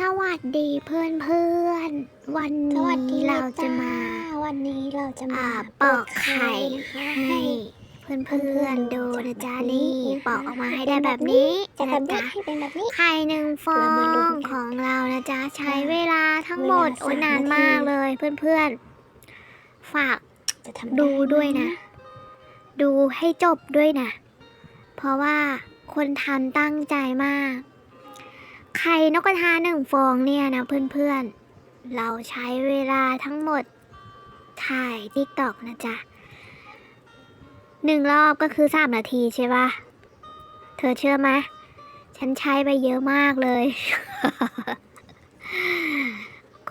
สวัสดีเพื่อนเพื่อนๆวันสวัสดีนี้เราจะมา วันนี้เราจะมาอ่าปอกไข่ให้เพื่อนเพื่อนๆดูนะจ๊ะนี่ปอกออกมาให้ได้แบบนี้จะนะทำได้จ๊ะให้เป็นแบบนี้ไข่หนึ่งฟอเรามาลุ้งนกันของเรานะจ๊ะใช้เวลาทั้งหมดเวลาโอ้ยสามนานนาทีมากเลยเพื่อนๆฝากจะทำดูด้วยนะ ดูให้จบด้วยนะ เพราะว่าคนทำตั้งใจมาก ไข่นกกระทาหนึ่งฟองเนี่ยนะเพื่อนๆ เราใช้เวลาทั้งหมดถ่ายติ๊กตอกนะจ๊ะหนึ่งรอบก็คือสามนาทีใช่ปะเธอเชื่อไหมฉันใช้ไปเยอะมากเลย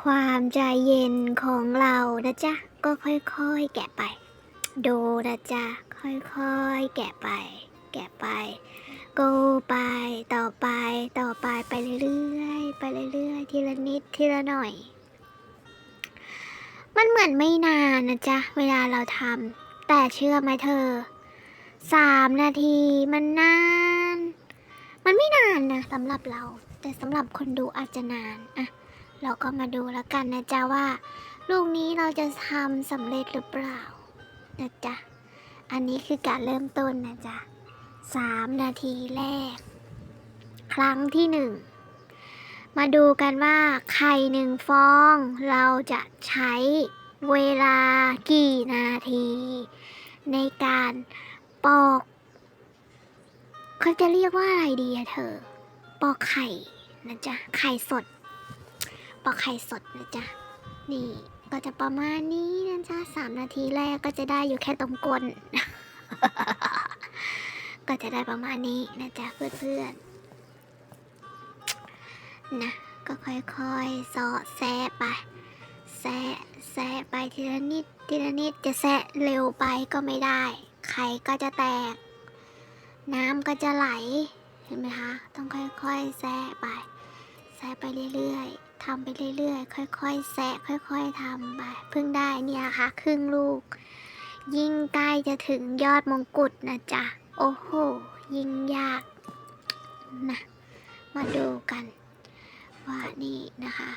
ความใจเย็นของเรานะจ๊ะ ก็ค่อยๆ แกะไป ดูนะจ๊ะ ค่อยๆ แกะไป แกะไป go ไปต่อไปต่อไปไปเรื่อยๆไปเรื่อยๆทีละนิดทีละหน่อย มันเหมือนไม่นานนะจ๊ะ เวลาเราทำแต่เชื่อไหมเธอสามนาทีมันนาน มันไม่นานนะสำหรับเรา แต่สำหรับคนดูอาจจะนานอะเราก็มาดูแล้วกันนะจ๊ะว่า ลูกนี้เราจะทำสำเร็จหรือเปล่านะจ๊ะอันนี้คือการเริ่มต้นนะจ๊ะ สามนาทีแรก ครั้งที่หนึ่งมาดูกันว่าไข่หนึ่งฟอง เราจะใช้เวลากี่นาที ในการปอกเขาจะเรียกว่าอะไรดีอะเธอ ปอกไข่นะจ๊ะ ไข่สด ปอกไข่สดนะจ๊ะ นี่ก็จะประมาณนี้นะจ๊ะสามนาทีแรกก็จะได้อยู่แค่ตรงก้น ก็จะได้ประมาณนี้นะจ๊ะเพื่อนๆนะก็ค่อยๆสาะแซะไปแซะแซะไปทีละนิดทีละนิดจะแซะเร็วไปก็ไม่ได้ไข่ก็จะแตก น้ำก็จะไหลเห็นไหมคะ ต้องค่อยๆแซะไปแซะไปเรื่อยๆทำไปเรื่อยๆ ค่อยๆแซะค่อยๆทำไปเพิ่งได้เนี่ยค่ะ ครึ่งลูก ยิ่งใกล้จะถึงยอดมงกุฎนะจ๊ะ โอ้โห ยิ่งยากนะ มาดูกัน ว่านี่นะคะ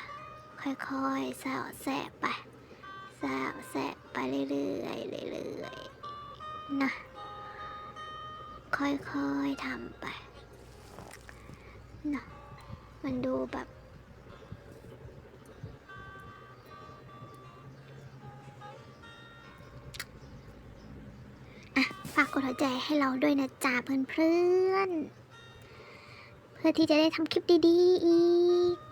ค่อยๆแซะแซะไปแซะแซะไปเรื่อยๆเรื่อยๆนะ ค่อยๆทำไปนะมันดูแบบ ฝากกดหัวใจให้เราด้วยนะจ๊ะเพื่อนๆเพื่อที่จะได้ทำคลิปดีๆอีก